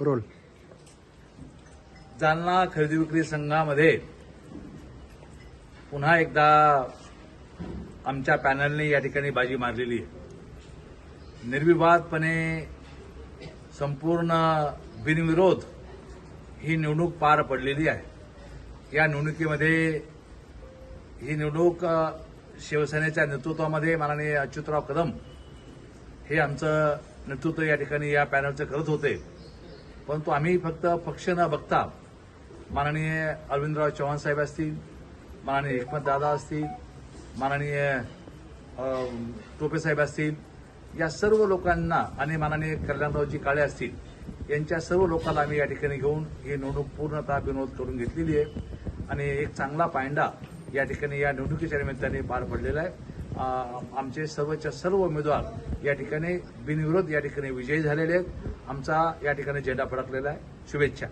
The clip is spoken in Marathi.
रोल. जालना खरेदी विक्री संघामध्ये पुन्हा एकदा आमच्या पॅनलने या ठिकाणी बाजी मारलेली आहे. निर्विवादपणे संपूर्ण बिनविरोध ही निवडणूक पार पडलेली आहे. या निवडणुकीमध्ये ही निवडणूक शिवसेनेच्या नेतृत्वामध्ये माननीय अच्युतराव कदम हे आमचं नेतृत्व या ठिकाणी या पॅनलचं करत होते. परंतु आम्ही फक्त पक्ष न बघता माननीय अरविंदराव चव्हाण साहेब असतील माननीय एकमत दादा असतील माननीय टोपे साहेब असतील या सर्व लोकांना आणि माननीय कल्याणरावजी काळे असतील यांच्या सर्व लोकांना आम्ही या ठिकाणी घेऊन ही निवडणूक पूर्णतः विनोद करून घेतलेली आहे. आणि एक चांगला पायंडा या ठिकाणी या निवडणुकीच्या निमित्ताने पार पडलेला आहे. आमचे सर्वच्या सर्व उमेदवार या ठिकाणी बिनविरोध या ठिकाणी विजयी झालेले आहेत. आमचा या ठिकाणी झेंडा फडकलेला आहे. शुभेच्छा.